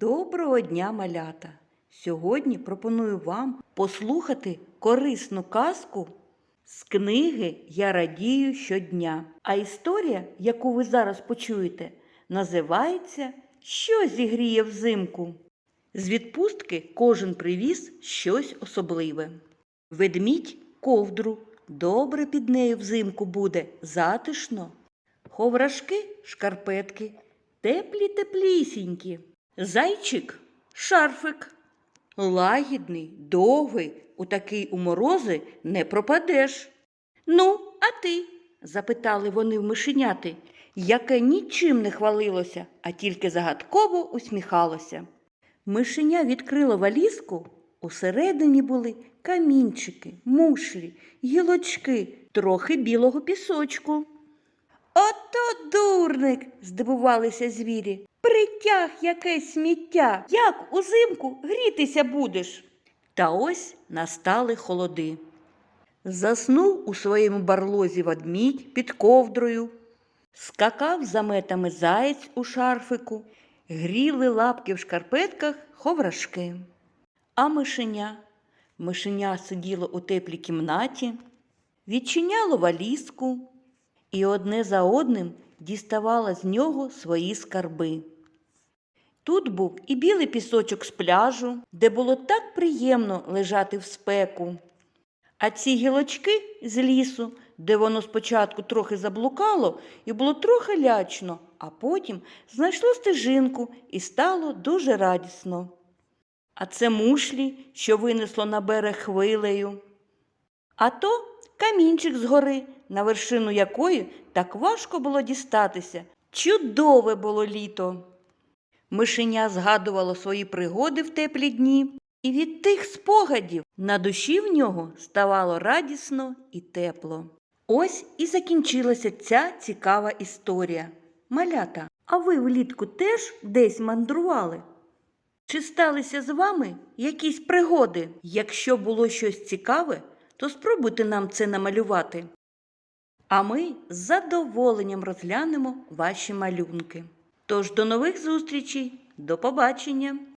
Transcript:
Доброго дня, малята! Сьогодні пропоную вам послухати корисну казку з книги Я радію щодня. А історія, яку ви зараз почуєте, називається Що зігріє взимку. З відпустки кожен привіз щось особливе. Ведмідь ковдру, добре під нею взимку буде, затишно. Ховрашки шкарпетки, теплі теплісінькі. Зайчик шарфик. Лагідний, довгий, у такий у морози не пропадеш. Ну, а ти? запитали вони в мишеняти, яке нічим не хвалилося, а тільки загадково усміхалося. Мишеня відкрило валізку. Усередині були камінчики, мушлі, гілочки, трохи білого пісочку. Ото здивувалися звірі. Притяг якесь сміття. Як узимку грітися будеш? Та ось настали холоди. Заснув у своєму барлозі ведмідь під ковдрою, скакав заметами заєць у шарфику, гріли лапки в шкарпетках ховрашки. А мишеня? Мишеня сиділо у теплій кімнаті, відчиняло валізку і одне за одним діставала з нього свої скарби. Тут був і білий пісочок з пляжу, де було так приємно лежати в спеку. А ці гілочки з лісу, де воно спочатку трохи заблукало і було трохи лячно, а потім знайшло стежинку і стало дуже радісно. А це мушлі, що винесло на берег хвилею. А то камінчик з гори, на вершину якої так важко було дістатися. Чудове було літо. Мишеня згадувало свої пригоди в теплі дні, і від тих спогадів на душі в нього ставало радісно і тепло. Ось і закінчилася ця цікава історія. Малята, а ви влітку теж десь мандрували? Чи сталися з вами якісь пригоди? Якщо було щось цікаве, то спробуйте нам це намалювати. А ми з задоволенням розглянемо ваші малюнки. Тож до нових зустрічей, до побачення!